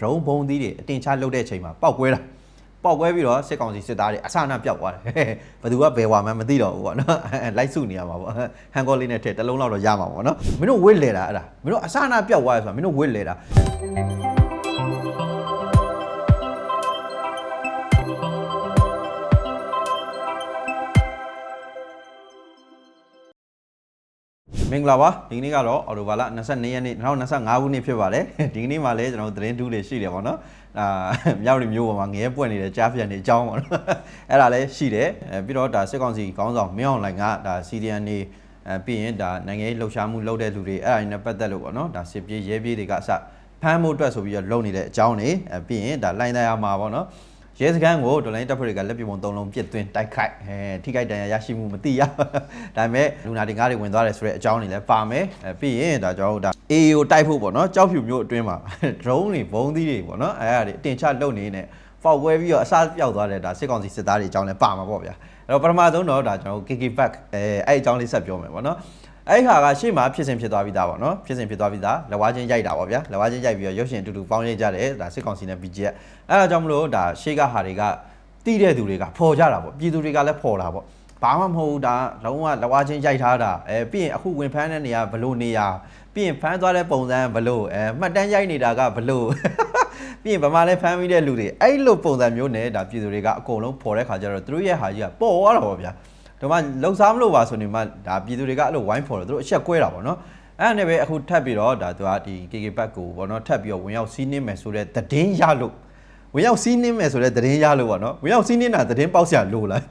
ရုံးဘုံသီးတွေအတင်ချလုတ်တဲ့အချိန်မှာပောက်ကွဲတာပောက်ကွဲပြီးတော့စစ်ကောင်စီစစ်သားတွေအဆအနပျောက်သွားတယ်ဘယ်သူကဘယ်ဝါမှန်းမသိတော့ဘူးပေါ့နော်လိုက်စုနေရမှာပေါ့ဟန်ကောလေးနဲ့ထည့်တစ်လုံးလောက်တော့ရမှာပေါ့နော်မင်းတို့ဝစ်လေတာအဲ့ဒါမင်းတို့အဆအနပျောက်သွားရဆိုတာမင်းတို့ဝစ်လေတာ မင်္ဂလာပါဒီကနေ့ကတော့အော်တိုဘာလ22ရက်နေ့2025ခုနှစ်ဖြစ်ပါတယ်ဒီကနေ့မှလည်းကျွန်တော်တို့သတင်းတူးတွေရှိတယ်ပေါ့နော်အာမြောက်ရီမျိုးပေါ်မှာငရဲပွက်နေတဲ့ကြားပြန်နေအကြောင်းပေါ့နော်အဲ့ဒါလည်းရှိတယ်အဲပြီးတော့ဒါစစ်ကောင်စီခေါင်းဆောင်မင်းအောင်လှိုင်ကဒါ CDN နေအဲပြီးရင်ဒါနိုင်ငံရေးလှုပ်ရှားမှုလုပ်တဲ့လူတွေအဲ့ဒါတွေနဲ့ပတ်သက်လို့ပေါ့နော်ဒါစစ်ပြေးရဲပြေးတွေကအစဖမ်းဖို့အတွက်ဆိုပြီးတော့လုပ်နေတဲ့အကြောင်းတွေအဲပြီးရင်ဒါလိုင်းတရားမှာပေါ့နော် ရဲစခန်းကိုဒေါ်လိုင်းတပ်ဖွဲ့တွေကလက်ပြပုံသုံးလုံးပြစ်သွင်းတိုက်ခိုက်အဲထိခိုက်ဒဏ်ရာရရှိမှုမသိရဒါပေမဲ့လူနာတင်ကားတွေဝင်သွားတယ်ဆိုတဲ့အကြောင်းတွေလည်းပါမယ်အဲပြီးရင်ဒါကျွန်တော်တို့ဒါ AO တိုက်ဖို့ပေါ့နော်ကြောက်ဖြူမျိုးအတွင်းမှာ drone တွေဘုံသီးတွေပေါ့နော်အဲအဲ့ဒါတွေအတင်ချလုတ်နေနေဖောက်ကွဲပြီးတော့အစားပြောက်သွားတဲ့ဒါစစ်ကောင်စီစစ်သားတွေအကြောင်းလည်းပါမှာပေါ့ဗျာအဲ့တော့ပထမဆုံးတော့ဒါကျွန်တော်တို့ KK back အဲအဲ့အကြောင်းလေးဆက်ပြောမယ်ပေါ့နော် အဲ့ဒီဟာကရှေ့မှာဖြစ်စဉ်ဖြစ်သွားပြီးသားပေါ့နော်ဖြစ်စဉ်ဖြစ်သွားပြီးသားလက်ဝါးချင်းရိုက်တာပေါ့ဗျာလက်ဝါးချင်းရိုက်ပြီးတော့ရုပ်ရှင်အတူတူပေါင်းရိုက်ကြတယ်ဒါစစ်ကောင်စီနဲ့ BGF အဲ့ဒါကြောင့်မလို့ဒါရှေ့ကဟာတွေကတိတဲ့သူတွေကဖော်ကြတာပေါ့ပြည်သူတွေကလည်းဖော်တာပေါ့ဘာမှမဟုတ်ဘူးဒါလုံးဝလက်ဝါးချင်းရိုက်ထားတာအဲပြီးရင်အခုဝင်ဖမ်းတဲ့နေရာဘလို့နေရာပြီးရင်ဖမ်းသွားတဲ့ပုံစံဘလို့အဲမှတ်တမ်းရိုက်နေတာကဘလို့ပြီးရင်ဗမာလည်းဖမ်းပြီးတဲ့လူတွေအဲ့လိုပုံစံမျိုးနဲ့ဒါပြည်သူတွေကအကုန်လုံးဖော်တဲ့ခါကျတော့သူတို့ရဲ့ဟာကြီးကပေါ်သွားတာပေါ့ဗျာ ဒီမှာလှုပ်ရှားမလို့ပါဆိုနေမှဒါပြည်သူတွေကအဲ့လိုဝိုင်းဖော်တော့သူတို့အချက်ကွဲတာပေါ့နော်အဲ့ဒါနဲ့ပဲအခုထပ်ပြီးတော့ဒါသူကဒီ KK ဘက်ကိုပေါ့နော်ထပ်ပြီးတော့ဝင်ရောက်စီးနှင်းမယ်ဆိုတဲ့သတင်းရလို့ဝင်ရောက်စီးနှင်းမယ်ဆိုတဲ့သတင်းရလို့ပေါ့နော်ဝင်ရောက်စီးနှင်းတာသတင်းပေါက်စရာလိုလား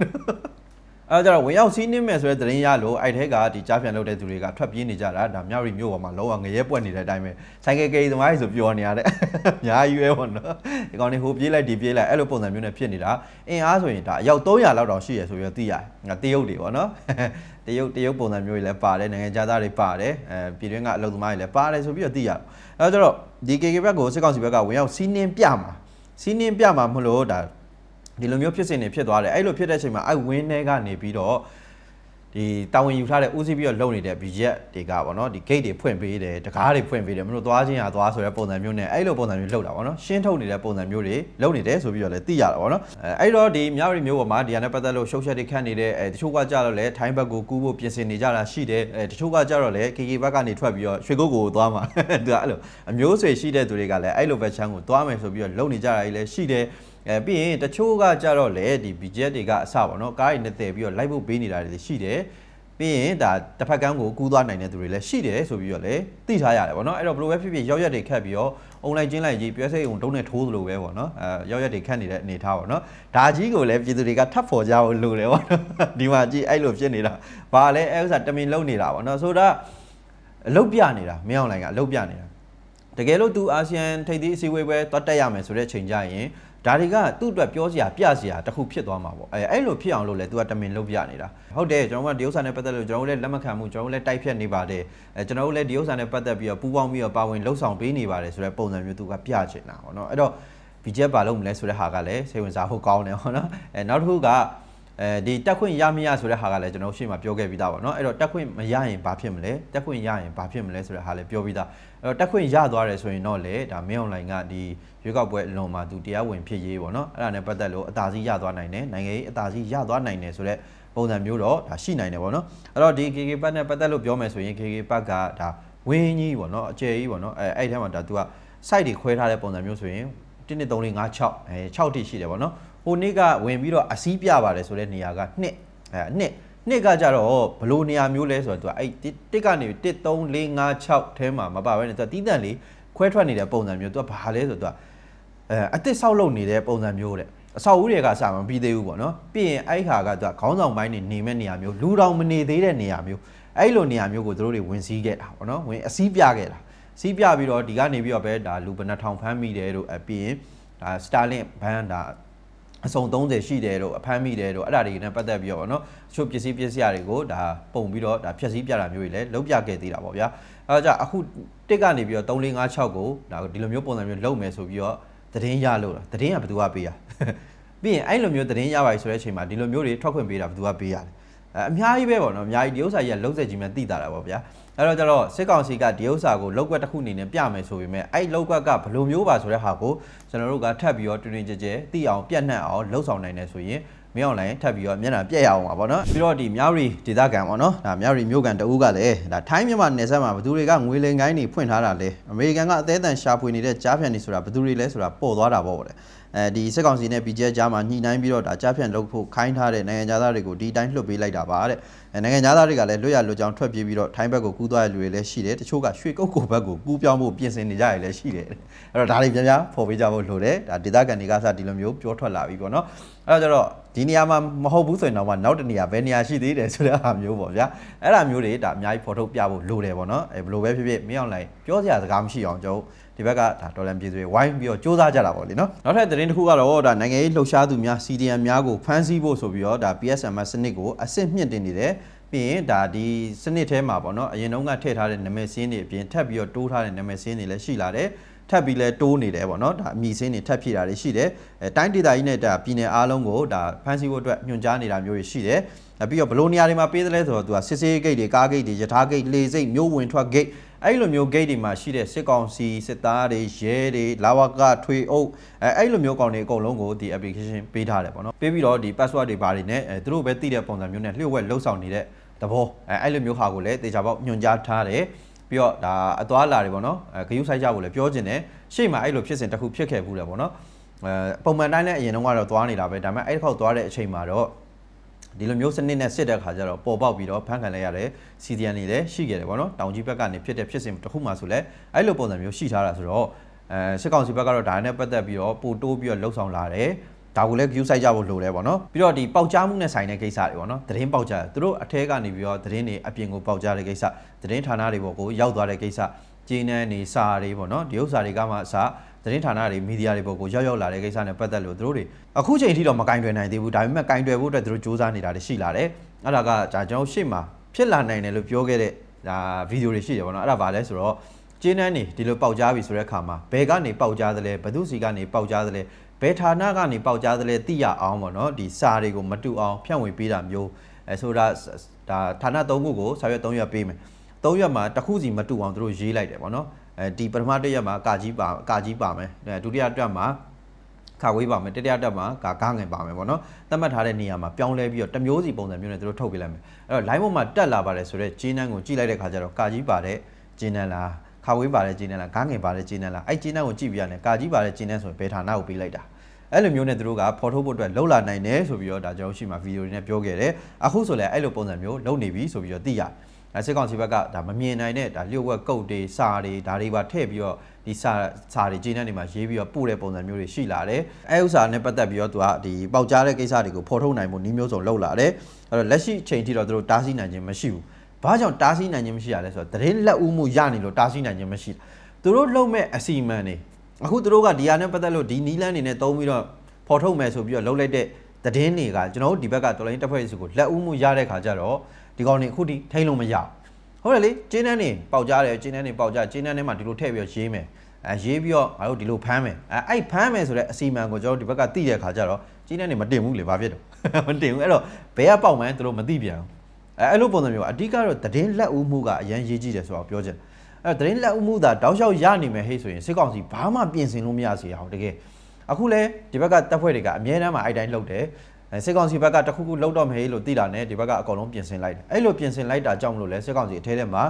အဲဒါကြတော့ဝင်ရောက်စီးနှင်းမယ်ဆိုတဲ့သတင်းရလို့အဲ့ထဲကဒီကြားပြန်လုပ်တဲ့သူတွေကထွက်ပြေးနေကြတာဒါမြောက်ရီမျိုးပေါ်မှာလောကငရဲပွက်နေတဲ့အတိုင်းပဲဆိုင်ကယ်ကေးသမားကြီးဆိုပြောနေရတဲ့အများကြီးပဲပေါ့နော်ဒီကောင်တွေဟိုပြေးလိုက်ဒီပြေးလိုက်အဲ့လိုပုံစံမျိုးနဲ့ဖြစ်နေတာအင်အားဆိုရင်ဒါအယောက်300လောက်တောင်ရှိရဆိုပြီးတော့သိရတယ်ငါတရုတ်တွေပေါ့နော်တရုတ်တရုတ်ပုံစံမျိုးတွေလည်းပါတယ်နိုင်ငံခြားသားတွေပါတယ်အဲပြည်တွင်းကအလုပ်သမားတွေလည်းပါတယ်ဆိုပြီးတော့သိရတယ်အဲဒါကြတော့ဒီ KK ဘက်ကိုစစ်ကောင်စီဘက်ကဝင်ရောက်စီးနှင်းပြမှာစီးနှင်းပြမှာမလို့ဒါ ဒီလိုမျိုးဖြစ်စဉ်တွေဖြစ်သွားတယ်အဲ့လိုဖြစ်တဲ့အချိန်မှာအဲ့ဝင်းထဲကနေပြီးတော့ဒီတာဝန်ယူထားတဲ့ဦးစီးပြီးတော့လုပ်နေတဲ့ budget တွေကပေါ့နော်ဒီ gate တွေဖွင့်ပေးတယ်တကားတွေဖွင့်ပေးတယ်မလို့သွားချင်းရသွားဆိုတဲ့ပုံစံမျိုးနဲ့အဲ့လိုပုံစံမျိုးလှုပ်တာပေါ့နော်ရှင်းထုတ်နေတဲ့ပုံစံမျိုးတွေလုပ်နေတယ်ဆိုပြီးတော့လည်းသိရတာပေါ့နော်အဲအဲ့တော့ဒီမြောက်ရီမျိုးပေါ်မှာဒီဟာနဲ့ပတ်သက်လို့ရှုပ်ချက်တွေခတ်နေတဲ့အဲတချို့ကကြတော့လေထိုင်းဘက်ကိုကူးဖို့ပြင်ဆင်နေကြတာရှိတယ်အဲတချို့ကကြတော့လေ KK ဘက်ကနေထွက်ပြီးတော့ရွှေကုတ်ကိုသွားမှာသူကအဲ့လိုအမျိုးဆွေရှိတဲ့သူတွေကလည်းအဲ့လိုပဲချမ်းကိုသွားမယ်ဆိုပြီးတော့လုပ်နေကြတာကြီးလည်းရှိတယ် အဲပြီးရင်တချို့ကကြတော့လေဒီ budget တွေကအစပါတော့ကားတွေနဲ့တည်ပြီးတော့လိုက်ဖို့ပေးနေတာတွေရှိတယ်ပြီးရင်ဒါတစ်ဖက်ကန်းကိုကူးသွားနိုင်တဲ့သူတွေလည်းရှိတယ်ဆိုပြီးတော့လည်းသိထားရတယ်ပေါ့နော်အဲ့တော့ဘယ်လိုပဲဖြစ်ဖြစ်ရောက်ရက်တွေခတ်ပြီးတော့အွန်လိုင်းချင်းလိုက်ကြီးပြဲစိတ်ုံတုံးနဲ့ထိုးသလိုပဲပေါ့နော်အဲရောက်ရက်တွေခတ်နေတဲ့အနေထားပေါ့နော်ဒါကြီးကိုလည်းပြည်သူတွေကထပ်ဖော်ကြဖို့လိုတယ်ပေါ့နော်ဒီမှာကြည့်အဲ့လိုဖြစ်နေတာဘာလဲအဲ့ဥစ္စာတမင်လုံနေတာပေါ့နော်ဆိုတော့အလုတ်ပြနေတာမင်းအောင်လိုင်ကအလုတ်ပြနေတာတကယ်လို့သူအာဆီယံထိပ်သီးအစည်းအဝေးပဲတွတ်တက်ရမယ်ဆိုတဲ့ချိန်ကြရင် ဒါတွေကသူ့အတွက်ပြောစရာပြစရာတခုဖြစ်သွားမှာပေါ့အဲအဲ့လိုဖြစ်အောင်လို့လဲသူကတမင်လုပ်ပြနေတာဟုတ်တယ်ကျွန်တော်ကဒီဥစ္စာနဲ့ပတ်သက်လို့ကျွန်တော်တို့လည်းလက်မခံမှုကျွန်တော်တို့လည်းတိုက်ဖြတ်နေပါတယ်အဲကျွန်တော်တို့လည်းဒီဥစ္စာနဲ့ပတ်သက်ပြီးတော့ပူးပေါင်းပြီးတော့ပါဝင်လှုပ်ဆောင်ပေးနေပါတယ်ဆိုတဲ့ပုံစံမျိုးသူကပြချင်တာပေါ့နော်အဲ့တော့ budget ပါလို့မလဲဆိုတဲ့ဟာကလည်းစိတ်ဝင်စားဖို့ကောင်းတယ်ပေါ့နော်အဲနောက်တစ်ခုက အဲဒီတက်ခွင့်ရမရဆိုတဲ့ဟာကလည်းကျွန်တော်ရှေ့မှာပြောခဲ့ပြီးသားပါเนาะအဲ့တော့တက်ခွင့်မရရင်ဘာဖြစ်မလဲတက်ခွင့်ရရင်ဘာဖြစ်မလဲဆိုတဲ့ဟာလည်းပြောပြီးသားအဲ့တော့တက်ခွင့်ရသွားတယ်ဆိုရင်တော့လေဒါမင်းအွန်လိုင်းကဒီရွေးကောက်ပွဲအလွန်မှာသူတရားဝင်ဖြစ်ရေးပေါ့เนาะအဲ့ဒါနဲ့ပတ်သက်လို့အသာစီးရသွားနိုင်တယ်နိုင်ငံရေးအသာစီးရသွားနိုင်တယ်ဆိုတော့ပုံစံမျိုးတော့ဒါရှိနိုင်တယ်ပေါ့เนาะအဲ့တော့ဒီ KK ပတ်နဲ့ပတ်သက်လို့ပြောမယ်ဆိုရင် KK ပတ်ကဒါဝင်းကြီးပေါ့เนาะအကျယ်ကြီးပေါ့เนาะအဲအဲ့ထဲမှာဒါသူက site တွေခွဲထားတဲ့ပုံစံမျိုးဆိုရင် 1 2 3 4 5 6အဲ6တိရှိတယ်ပေါ့နော် ဟိုနေ့ကဝင်ပြီးတော့အစည်းပြပါတယ်ဆိုတဲ့နေရာကနှစ်အဲနှစ်နှစ်ကကြတော့ဘလို့နေရာမျိုးလဲဆိုတော့သူကအဲ့တစ်ကနေ1 3 4 5 6ထဲမှာမပါဘဲနဲ့သူကတီးတန့်လေးခွဲထွက်နေတဲ့ပုံစံမျိုးသူကဘာလဲဆိုတော့သူကအဲအစ်စ်ဆောက်လုပ်နေတဲ့ပုံစံမျိုးတဲ့အဆောက်အဦတွေကစာမပြီးသေးဘူးပေါ့နော်ပြီးရင်အဲ့ခါကသူကခေါင်းဆောင်ပိုင်းနေနေမဲ့နေရာမျိုးလူတောင်မနေသေးတဲ့နေရာမျိုးအဲ့လိုနေရာမျိုးကိုသူတို့တွေဝင်စည်းခဲ့တာပေါ့နော်ဝင်အစည်းပြခဲ့တာစီးပြပြီးတော့ဒီကနေပြီးတော့ပဲဒါလူဘယ်နှထောင်ဖမ်းမိတယ်တို့အပြီးရင်ဒါစတာလင်ဘန်းဒါ အစုံ30ရှိတယ်တို့အဖမ်းမိတယ်တို့အဲ့ဒါတွေနဲ့ပတ်သက်ပြီးတော့ဗောနော်တချို့ပစ္စည်းပစ္စည်းတွေကိုဒါပုံပြီးတော့ဒါဖြည့်ဆည်းပြတာမျိုးတွေလည်းလုံးပြခဲ့သေးတာပေါ့ဗျာအဲဒါကြောင့်အခုတစ်ကနေပြီးတော့3 4 5 6ကိုဒါဒီလိုမျိုးပုံစံမျိုးလုပ်မယ်ဆိုပြီးတော့သတင်းရလို့လားသတင်းကဘယ်သူကပေးရပြီးရင်အဲ့လိုမျိုးသတင်းရပါပြီဆိုတဲ့အချိန်မှာဒီလိုမျိုးတွေထွက်ခွင့်ပေးတာဘယ်သူကပေးရလဲအဲအများကြီးပဲပေါ့နော်အများကြီးဒီဥစ္စာကြီးကလုံးဆက်ကြီးမှသိတာတာပေါ့ဗျာ အဲ့တော့ကျတော့စစ်ကောင်စီကဒီဥစ္စာကိုလောက်ကွက်တစ်ခုအနေနဲ့ပြမယ်ဆိုပေမဲ့အဲ့လောက်ကွက်ကဘယ်လိုမျိုးပါဆိုတဲ့ဟာကိုကျွန်တော်တို့ကထပ်ပြီးတော့တွင်တွင်ကြဲကြဲသိအောင်ပြတ်နှံ့အောင်လှုပ်ဆောင်နိုင်တယ်ဆိုရင်မင်းအွန်လိုင်းထပ်ပြီးတော့မျက်နှာပြက်ရအောင်ပါဗောနော်ပြီးတော့ဒီမြောက်ရီဒေသခံဗောနော်ဒါမြောက်ရီမြို့ကန်တအူးကလည်းဒါထိုင်းမြန်မာနယ်စပ်မှာဘယ်သူတွေကငွေလင်ကိုင်းတွေဖွင့်ထားတာလဲအမေရိကန်ကအသေးအံရှာဖွေနေတဲ့ကြားဖြန်တွေဆိုတာဘယ်သူတွေလဲဆိုတာပေါ်သွားတာဗောလေ အဲဒီစစ်ကောင်စီနဲ့ BJ ကြားမှာညှိနှိုင်းပြီးတော့ဒါကြားဖြန်လုပ်ဖို့ခိုင်းထားတဲ့နိုင်ငံသားတွေကိုဒီတိုင်းလွှတ်ပေးလိုက်တာပါတဲ့အဲနိုင်ငံသားတွေကလည်းလွတ်ရလွတ်ကြောင်းထွက်ပြေးပြီးတော့ထိုင်းဘက်ကိုကူးသွားတဲ့လူတွေလည်းရှိတယ်တချို့ကရွှေကုတ်ကိုဘက်ကိုကူးပြောင်းဖို့ပြင်ဆင်နေကြရလည်းရှိတယ်အဲ့တော့ဒါတွေပြန်ပြန်ဖော်ပေးကြဖို့လိုတယ်ဒါဒေသခံတွေကစဒီလိုမျိုးပြောထွက်လာပြီပေါ့နော်အဲ့တော့ကျတော့ဒီနေရာမှာမဟုတ်ဘူးဆိုရင်တော့မှနောက်တနေရာဘယ်နေရာရှိသေးတယ်ဆိုတဲ့အားမျိုးပေါ့ဗျာအဲ့ဒါမျိုးတွေဒါအများကြီးဖော်ထုတ်ပြဖို့လိုတယ်ပေါ့နော်အဲဘယ်လိုပဲဖြစ်ဖြစ်မင်းအောင်လိုက်ပြောစရာစကားမရှိအောင်ကျွန်တော် ဒီဘက်ကဒါဒေါ်လာပြည်သူတွေဝိုင်းပြီးတော့စူးစမ်းကြတာပေါ့လေနော်နောက်ထပ်သတင်းတစ်ခုကတော့ဒါနိုင်ငံရေးလှုပ်ရှားသူများ CDM များကိုဖမ်းဆီးဖို့ဆိုပြီးတော့ဒါ PSM စနစ်ကိုအဆင့်မြင့်တင်နေတယ်ပြီးရင်ဒါဒီစနစ်ထဲမှာပေါ့နော်အရင်တုန်းကထည့်ထားတဲ့နာမည်စင်းတွေအပြင်ထပ်ပြီးတော့တိုးထားတဲ့နာမည်စင်းတွေလည်းရှိလာတယ်ထပ်ပြီးလဲတိုးနေတယ်ပေါ့နော်ဒါအမိစင်းတွေထပ်ဖြည့်တာတွေရှိတယ်အဲတိုင်းဒေသကြီးနဲ့ဒါပြည်နယ်အားလုံးကိုဒါဖမ်းဆီးဖို့အတွက်ညွှန်ကြားနေတာမျိုးတွေရှိတယ်အဲ ပြီးတော့ဘယ်လိုနေရာတွေမှာပေးသလဲဆိုတော့သူကစစ်စေးဂိတ်တွေကားဂိတ်တွေယထာဂိတ်လေစိတ်မျိုးဝင်ထွက်ဂိတ်အဲ့လိုမျိုးဂိတ်တွေမှာရှိတဲ့စစ်ကောင်စီစစ်သားတွေရဲတွေလာဝကထွေအုပ်အဲအဲ့လိုမျိုးကောင်တွေအကုန်လုံးကိုဒီ application ပေးထားတယ်ပေါ့နော်ပေးပြီးတော့ဒီ password တွေဘာတွေနဲ့အဲသူတို့ပဲသိတဲ့ပုံစံမျိုးနဲ့လျှို့ဝှက်လှုပ်ဆောင်နေတဲ့သဘောအဲအဲ့လိုမျိုးဟာကိုလည်းတေချာပေါက်ညွှန်ကြားထားတယ်ပြီးတော့ဒါအသွားလာတွေပေါ့နော်အဲဂယုဆိုင်ကြဖို့လည်းပြောချင်တယ်ရှေ့မှာအဲ့လိုဖြစ်စဉ်တစ်ခုဖြစ်ခဲ့ဘူးတယ်ပေါ့နော်အဲပုံမှန်တိုင်းလည်းအရင်တုန်းကတော့သွားနေတာပဲဒါပေမဲ့အဲ့တစ်ခေါက်သွားတဲ့အချိန်မှာတော့ ဒီလိုမျိုးစနစ်နဲ့စစ်တဲ့ခါကျတော့ပေါ်ပေါက်ပြီးတော့ဖန်ခံလိုက်ရတဲ့ CDN တွေလည်းရှိခဲ့တယ်ပေါ့နော်တောင်ကြီးဘက်ကနေဖြစ်တဲ့ဖြစ်စဉ်တစ်ခုမှဆိုလဲအဲ့လိုပုံစံမျိုးရှိထားတာဆိုတော့အဲစစ်ကောင်စီဘက်ကတော့ဒါနဲ့ပတ်သက်ပြီးတော့ပို့တိုးပြီးတော့လှုပ်ဆောင်လာတယ်ဒါကိုလည်း view site ကြဖို့လိုတယ်ပေါ့နော်ပြီးတော့ဒီပေါက်ကြားမှုနဲ့ဆိုင်တဲ့ကိစ္စတွေပေါ့နော်သတင်းပေါက်ကြားသူတို့အထက်ကနေပြီးတော့သတင်းတွေအပြင်ကိုပေါက်ကြားတဲ့ကိစ္စသတင်းဌာနတွေပေါ်ကိုရောက်သွားတဲ့ကိစ္စကျင်းနှန်းနေစာတွေပေါ့နော်ဒီဥစ္စာတွေကမှအစ သတင်းဌာနတွေမီဒီယာတွေပေါ်ကိုရောက်ရောက်လာတဲ့ကိစ္စနဲ့ပတ်သက်လို့သူတို့တွေအခုချိန်ထိတော့မကင်တွယ်နိုင်သေးဘူးဒါပေမဲ့ကင်တွယ်ဖို့အတွက်သူတို့စူးစမ်းနေတာတွေရှိလာတယ်အဲ့ဒါကဒါကျွန်တော်ရှေ့မှာဖြစ်လာနိုင်တယ်လို့ပြောခဲ့တဲ့ဒါဗီဒီယိုတွေရှိတယ်ပေါ့နော်အဲ့ဒါဘာလဲဆိုတော့ကျင်းနှန်းနေဒီလိုပေါက်ကြားပြီဆိုတဲ့အခါမှာဘယ်ကနေပေါက်ကြားသလဲဘသူစီကနေပေါက်ကြားသလဲဘယ်ဌာနကနေပေါက်ကြားသလဲသိရအောင်ပေါ့နော်ဒီစာတွေကိုမတူအောင်ဖြန့်ဝေပေးတာမျိုးအဲဆိုတာဒါဌာန၃ခုကိုစာရွက်၃ရွက်ပေးမယ်၃ရွက်မှာတစ်ခုစီမတူအောင်သူတို့ရေးလိုက်တယ်ပေါ့နော် အဲဒီပထမတစ်ရက်မှာကာကြီးပါကာကြီးပါမယ်အဲဒုတိယတက်မှာခါဝေးပါမယ်တတိယတက်မှာကာကားငယ်ပါမယ်ပေါ့နော်သတ်မှတ်ထားတဲ့နေရာမှာပြောင်းလဲပြီးတော့တစ်မျိုးစီပုံစံမျိုးနဲ့သူတို့ထုတ်ပေးလိုက်မယ်အဲ့တော့ line ပေါ်မှာတက်လာပါတယ်ဆိုတော့ဂျင်းနန်းကိုကြည့်လိုက်တဲ့ခါကျတော့ကာကြီးပါတဲ့ဂျင်းနန်းလားခါဝေးပါတဲ့ဂျင်းနန်းလားကားငယ်ပါတဲ့ဂျင်းနန်းလားအဲ့ဂျင်းနန်းကိုကြည့်ပြရတယ်ကာကြီးပါတဲ့ဂျင်းနန်းဆိုရင်ဘယ်ဌာနကိုပေးလိုက်တာအဲ့လိုမျိုးနဲ့သူတို့ကဖော်ထုတ်ဖို့အတွက်လှုပ်လာနိုင်တယ်ဆိုပြီးတော့ဒါကျွန်တော်ရှိမှဗီဒီယိုတွေနဲ့ပြောခဲ့တယ်အခုဆိုလည်းအဲ့လိုပုံစံမျိုးလုပ်နေပြီဆိုပြီးတော့သိရတယ် အဲစစ်ကောင်စီဘက်ကဒါမမြင်နိုင်တဲ့ဒါလျှို့ဝှက်ကုတ်တွေစာတွေဒါတွေပါထည့်ပြီးတော့ဒီစာစာတွေဂျင်းနဲ့နေမှာရေးပြီးတော့ပို့တဲ့ပုံစံမျိုးတွေရှိလာတယ်အဲဥစ္စာနဲ့ပတ်သက်ပြီးတော့သူကဒီပေါက်ကြားတဲ့ကိစ္စတွေကိုဖော်ထုတ်နိုင်ဖို့နှီးမျိုးစုံလုပ်လာတယ်အဲ့တော့လက်ရှိချိန်ထိတော့သူတို့တားဆီးနိုင်ခြင်းမရှိဘူးဘာကြောင့်တားဆီးနိုင်ခြင်းမရှိရလဲဆိုတော့တရင်လက်ဦးမှုရနေလို့တားဆီးနိုင်ခြင်းမရှိသူတို့လုံမဲ့အစီအမံတွေအခုသူတို့ကဒီဟာနဲ့ပတ်သက်လို့ဒီနီးလန်းနေနဲ့တုံးပြီးတော့ဖော်ထုတ်မယ်ဆိုပြီးတော့လှုပ်လိုက်တဲ့သတင်းတွေကကျွန်တော်တို့ဒီဘက်ကတော်လိုင်းတစ်ဖွဲ့စုကိုလက်ဦးမှုရတဲ့ခါကျတော့ ဒီကောင်တွေအခုထိထိန်းလို့မရဘူးဟုတ်တယ်လေကျင်းနှန်းနေပေါက်ကြတယ်ကျင်းနှန်းနေပေါက်ကြကျင်းနှန်းထဲမှာဒီလိုထည့်ပြီးတော့ရေးမယ်အဲရေးပြီးတော့ငါတို့ဒီလိုဖမ်းမယ်အဲအဲ့ဖမ်းမယ်ဆိုတဲ့အစီအမံကိုကျွန်တော်တို့ဒီဘက်ကသိတဲ့ခါကျတော့ကျင်းနှန်းနေမတင်ဘူးလေဘာဖြစ်တော့မတင်ဘူးအဲ့တော့ဘယ်ကပေါက်မှန်းသူတို့မသိပြန်ဘူးအဲအဲ့လိုပုံစံမျိုးအဓိကတော့သတင်းလက်ဦးမှုကအရန်ရေးကြည့်တယ်ဆိုတော့ပြောချင်အဲ့သတင်းလက်ဦးမှုသာတောက်လျှောက်ရနိုင်မယ်ဟဲ့ဆိုရင်စစ်ကောင်စီဘာမှပြင်ဆင်လို့မရစေအောင်တကယ်အခုလဲဒီဘက်ကတပ်ဖွဲ့တွေကအမြဲတမ်းမှအဲ့တိုင်းလှုပ်တယ် စစ်ကောင်စီဘက်ကတခုခုလှုပ်တော့မယ်လို့သိတာနဲ့ဒီဘက်ကအကောင်လုံးပြင်ဆင်လိုက်တယ်အဲ့လိုပြင်ဆင်လိုက်တာကြောင့်မလို့လဲစစ်ကောင်စီအထဲထဲမှာ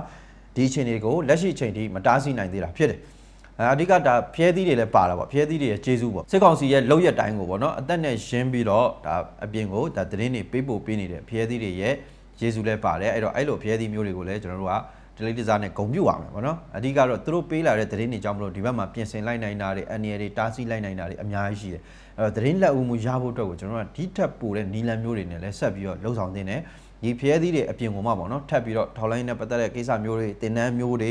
ဒီအချိန်တွေကိုလက်ရှိအချိန်ထိမတားဆီးနိုင်သေးတာဖြစ်တယ်အဲအဓိကဒါဖျဲသီးတွေလည်းပါတာပေါ့ဖျဲသီးတွေရဲ့ကျေးဇူးပေါ့စစ်ကောင်စီရဲ့လောက်ရက်တိုင်းကိုပေါ့နော်အသက်နဲ့ရှင်းပြီးတော့ဒါအပြင်ကိုဒါသတင်းတွေပေးပို့ပေးနေတဲ့ဖျဲသီးတွေရဲ့ကျေးဇူးလည်းပါတယ်အဲ့တော့အဲ့လိုဖျဲသီးမျိုးတွေကိုလည်းကျွန်တော်တို့က ဒလိတစားနဲ့ဂုံပြုတ်ရမယ်ပေါ့နော်အဓိကတော့သူတို့ပေးလာတဲ့သတင်းတွေကြောင့်မလို့ဒီဘက်မှာပြင်ဆင်လိုက်နိုင်တာတွေအန်ရီတွေတားဆီးလိုက်နိုင်တာတွေအများကြီးရှိတယ်အဲ့တော့သတင်းလက်ဦးမှုရဖို့အတွက်ကိုကျွန်တော်တို့ကဒီထက်ပိုတဲ့နီလန်မျိုးတွေနဲ့လည်းဆက်ပြီးတော့လှုပ်ဆောင်သင့်တယ်ဒီဖျဲသီးတွေအပြင်ကုန်မှာပေါ့နော်ထပ်ပြီးတော့ထော်လိုင်းနဲ့ပတ်သက်တဲ့ကိစ္စမျိုးတွေတင်နန်းမျိုးတွေ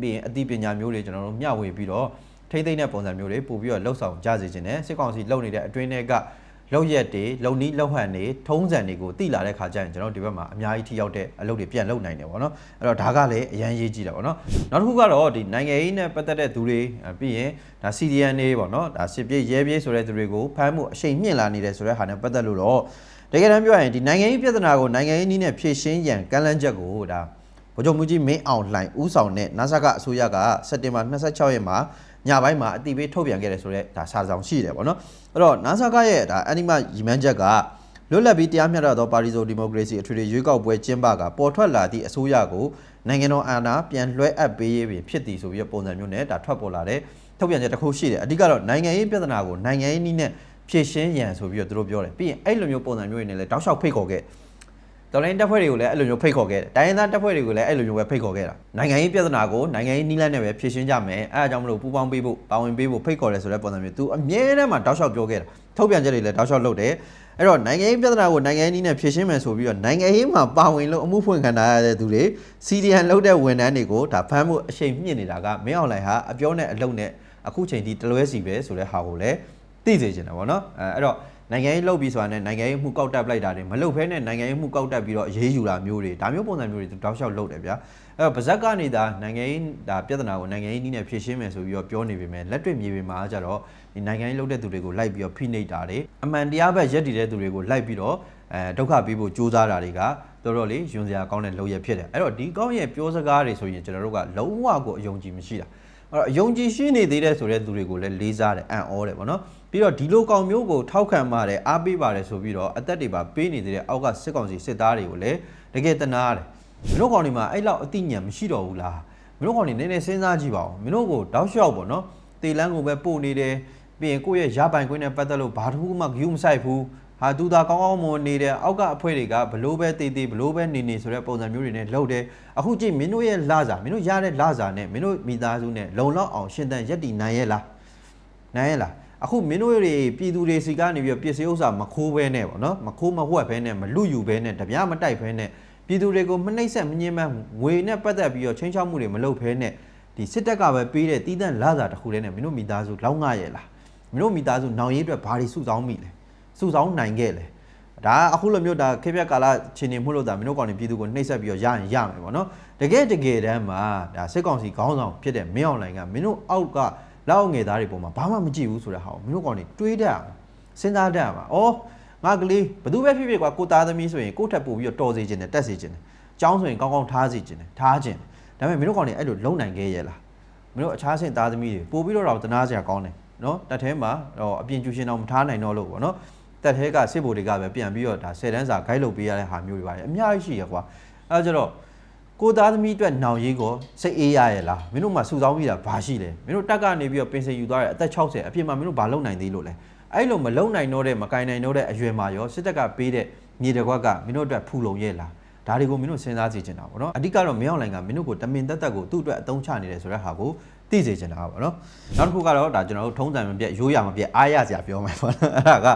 ပြီးရင်အသိပညာမျိုးတွေကျွန်တော်တို့မျှဝေပြီးတော့ထိမ့်သိမ့်တဲ့ပုံစံမျိုးတွေပို့ပြီးတော့လှုပ်ဆောင်ကြစေခြင်းနဲ့စစ်ကောင်စီလုပ်နေတဲ့အတွင်းတွေက လောက်ရက်တွေလုံနီးလောက်ဟန်တွေထုံးစံတွေကိုတိလာတဲ့ခါကျရင်ကျွန်တော်ဒီဘက်မှာအများကြီးထိရောက်တဲ့အလုပ်တွေပြန်လုပ်နိုင်တယ်ပေါ့နော်အဲ့တော့ဒါကလည်းအရန်ရေးကြည့်တာပေါ့နော်နောက်တစ်ခုကတော့ဒီနိုင်ငံရေးနဲ့ပတ်သက်တဲ့သူတွေပြီးရင်ဒါ CDN တွေပေါ့နော်ဒါစစ်ပြေးရဲပြေးဆိုတဲ့သူတွေကိုဖမ်းမှုအရှိန်မြင့်လာနေတယ်ဆိုတဲ့ဟာနဲ့ပတ်သက်လို့တော့တကယ်တမ်းပြောရရင်ဒီနိုင်ငံရေးပြဿနာကိုနိုင်ငံရေးနည်းနဲ့ဖြေရှင်းရန်ကမ်းလှမ်းချက်ကိုဒါဗဗိုလ်ချုပ်မှုကြီးမင်းအောင်လှိုင်ဦးဆောင်တဲ့ NASA ကအစိုးရကစက်တင်ဘာ26ရက်မှာ ညပိုင်းမှာအတိပေးထုတ်ပြန်ခဲ့တယ်ဆိုတော့ဒါစာဆောင်ရှိတယ်ပေါ့နော်အဲ့တော့ NASA ကရဲ့ဒါအနိမရီမန်းချက်ကလွတ်လပ်ပြီးတရားမျှတသောပါရီဇိုဒီမိုကရေစီအထွေထွေရွေးကောက်ပွဲကျင်းပကပေါ်ထွက်လာသည့်အစိုးရကိုနိုင်ငံတော်အာဏာပြန်လွှဲအပ်ပေးရေးပင်ဖြစ်တည်ဆိုပြီးပုံစံမျိုးနဲ့ဒါထွက်ပေါ်လာတဲ့ထုတ်ပြန်ချက်တစ်ခုရှိတယ်အဓိကတော့နိုင်ငံရေးပြဿနာကိုနိုင်ငံရေးနည်းနဲ့ဖြေရှင်းရန်ဆိုပြီးတော့သူတို့ပြောတယ်ပြီးရင်အဲ့လိုမျိုးပုံစံမျိုးတွေနဲ့လည်းတောက်လျှောက်ဖိတ်ခေါ်ခဲ့တော် လိုင်းတပ်ဖွဲ့တွေကိုလည်းအဲ့လိုမျိုးဖိတ်ခေါ်ခဲ့တယ်။တိုင်းရင်းသားတပ်ဖွဲ့တွေကိုလည်းအဲ့လိုမျိုးပဲဖိတ်ခေါ်ခဲ့တာ။နိုင်ငံရေးပြဿနာကိုနိုင်ငံရေးနီးလန်းနဲ့ပဲဖြေရှင်းကြမယ်။အဲအကြောင်းမလို့ပူးပေါင်းပေးဖို့ပါဝင်ပေးဖို့ဖိတ်ခေါ်တယ်ဆိုတဲ့ပုံစံမျိုး तू အမြဲတမ်းမှတောက်လျှောက်ပြောခဲ့တာ။ထုတ်ပြန်ချက်တွေလည်းတောက်လျှောက်လုပ်တယ်။အဲ့တော့နိုင်ငံရေးပြဿနာကိုနိုင်ငံရေးနီးနဲ့ဖြေရှင်းမယ်ဆိုပြီးတော့နိုင်ငံရေးမှာပါဝင်လို့အမှုဖွင့်ခံထားရတဲ့သူတွေ CDN လုပ်တဲ့ဝန်ထမ်းတွေကိုဒါဖမ်းဖို့အချိန်မြင့်နေတာကမင်းအောင်လှိုင်ဟာအပြောနဲ့အလုပ်နဲ့အခုချိန်ထိတလွဲစီပဲဆိုတဲ့ဟာကိုလည်းသိစေချင်တယ်ဗောနော်အဲအဲ့တော့ နိုင်ငံရေးလုပ်ပြီးဆိုတာနဲ့နိုင်ငံရေးမှုကောက်တက်ပလိုက်တာတွေမလုပ်ဖဲနဲ့နိုင်ငံရေးမှုကောက်တက်ပြီးတော့အရေးယူတာမျိုးတွေဒါမျိုးပုံစံမျိုးတွေတောက်လျှောက်လုပ်တယ်ဗျာအဲ့တော့ဗဇက်ကနေဒါနိုင်ငံရေးဒါပြဿနာကိုနိုင်ငံရေးနည်းနဲ့ဖြေရှင်းမယ်ဆိုပြီးတော့ပြောနေပေမဲ့လက်တွေ့မြေပြင်မှာကျတော့ဒီနိုင်ငံရေးလုပ်တဲ့သူတွေကိုလိုက်ပြီးတော့ဖိနှိပ်တာတွေအမှန်တရားပဲရက်တည်တဲ့သူတွေကိုလိုက်ပြီးတော့အဲဒုက္ခပေးဖို့ကြိုးစားတာတွေကတော်တော်လေးယွန်စရာကောင်းတဲ့လုပ်ရဖြစ်တယ်အဲ့တော့ဒီကောင်းရဲ့ပြောစကားတွေဆိုရင်ကျွန်တော်တို့ကလုံးဝကိုအယုံကြည်မရှိတာ အဲ့တော့အယုံကြည်ရှိနေသေးတဲ့ဆိုတဲ့သူတွေကိုလည်းလေးစားတယ်အံ့ဩတယ်ဗောနော်ပြီးတော့ဒီလိုကောင်မျိုးကိုထောက်ခံပါတယ်အားပေးပါတယ်ဆိုပြီးတော့အသက်တွေပါပေးနေသေးတဲ့အောက်ကစစ်ကောင်စီစစ်သားတွေကိုလည်းတကယ်တနာတယ်မင်းတို့ကောင်တွေမှာအဲ့လောက်အသိဉာဏ်မရှိတော့ဘူးလားမင်းတို့ကောင်တွေနည်းနည်းစဉ်းစားကြည့်ပါဦးမင်းတို့ကိုတောက်လျှောက်ဗောနော်တေလန်းကိုပဲပို့နေတယ်ပြီးရင်ကိုယ့်ရဲ့ရပိုင်ခွင့်နဲ့ပတ်သက်လို့ဘာတစ်ခုမှဂယုမဆိုင်ဘူး ဟာသူသာကောင်းကောင်းမွန်နေတဲ့အောက်ကအဖွဲ့တွေကဘလို့ပဲတေးသေးဘလို့ပဲနေနေဆိုတဲ့ပုံစံမျိုးတွေနဲ့လှုပ်တယ်အခုကြည့်မင်းတို့ရဲ့လာစာမင်းတို့ရတဲ့လာစာနဲ့မင်းတို့မိသားစုနဲ့လုံလောက်အောင်ရှင်းတန်ရက်တည်နိုင်ရဲ့လားနိုင်ရဲ့လားအခုမင်းတို့တွေပြည်သူတွေစီကနေပြီးတော့ပစ္စည်းဥစ္စာမခိုးဘဲနဲ့ပေါ့နော်မခိုးမဝှက်ဘဲနဲ့မလူယူဘဲနဲ့တပြားမတိုက်ဘဲနဲ့ပြည်သူတွေကိုမနှိမ့်ဆက်မငြင်းမငွေနဲ့ပတ်သက်ပြီးတော့ချင်းချောက်မှုတွေမလုပ်ဘဲနဲ့ဒီစစ်တပ်ကပဲပေးတဲ့တီးတန့်လာစာတစ်ခုတည်းနဲ့မင်းတို့မိသားစုလောက်ငှရဲ့လားမင်းတို့မိသားစုနောင်ရေးအတွက်ဘာတွေစုဆောင်းမိလဲ စုဆောင်းနိုင်ခဲ့လေဒါအခုလိုမျိုးဒါခေပြက်ကာလချင်းနေမှုလို့ဒါမင်းတို့ကောင်နေပြည်သူကိုနှိပ်ဆက်ပြီးတော့ရရင်ရမယ်ပေါ့နော်တကယ်တကယ်တမ်းမှာဒါစစ်ကောင်စီခေါင်းဆောင်ဖြစ်တဲ့မင်းအောင်လှိုင်ကမင်းတို့အောက်ကလောက်ငယ်သားတွေပုံမှာဘာမှမကြည့်ဘူးဆိုတဲ့ဟာကိုမင်းတို့ကောင်နေတွေးတတ်အောင်စဉ်းစားတတ်အောင်ဩငါကလေးဘသူပဲဖြစ်ဖြစ်ကွာကိုသားသမီးဆိုရင်ကိုယ့်ထက်ပို့ပြီးတော့တော်စေခြင်းနဲ့တက်စေခြင်းနဲ့ကျောင်းဆိုရင်ကောင်းကောင်းထားစေခြင်းနဲ့ထားခြင်းဒါပေမဲ့မင်းတို့ကောင်နေအဲ့လိုလုံနိုင်ခဲ့ရဲ့လားမင်းတို့အခြားဆင့်သားသမီးတွေပို့ပြီးတော့တော့တနာစရာကောင်းတယ်နော်တက်ထဲမှာတော့အပြင်ကျူရှင်တော့မထားနိုင်တော့လို့ပေါ့နော် တက်ထဲကစစ်ဗိုလ်တွေကပဲပြန်ပြီးတော့ဒါ10တန်းစာဂိုက်လုပ်ပေးရတဲ့ဟာမျိုးတွေပါတယ်အများကြီးရှိရကွာအဲဒါကြတော့ကိုသားသမီးအတွက်နောင်ရေးကိုစိတ်အေးရရဲ့လားမင်းတို့မှစုဆောင်းပြီးတာဘာရှိလဲမင်းတို့တက်ကနေပြီးတော့ပင်စင်ယူသွားတဲ့အသက်60အပြင်မှာမင်းတို့ဘာလုပ်နိုင်သေးလို့လဲအဲ့လိုမလုံနိုင်တော့တဲ့မကင်နိုင်တော့တဲ့အရွယ်မှာရောစစ်တပ်ကပေးတဲ့မြေတကွက်ကမင်းတို့အတွက်ဖူလုံရဲ့လားဒါတွေကိုမင်းတို့စဉ်းစားကြည့်ချင်တာပေါ့နော်အဓိကတော့မင်းအောင်လိုင်ကမင်းတို့ကိုတမင်တက်တက်ကိုသူ့အတွက်အသုံးချနေတယ်ဆိုတဲ့ဟာကိုသိစေချင်တာပေါ့နော်နောက်တစ်ခုကတော့ဒါကျွန်တော်တို့ထုံးစံမပြတ်ရိုးရမပြတ်အားရစရာပြောမယ်ပေါ့နော်အဲ့ဒါက